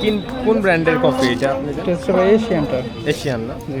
কিন কোন ব্র্যান্ডের কফি এটা আপনি এটা এশিয়ানটা এশিয়ান না? জি।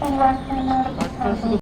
Pelaksana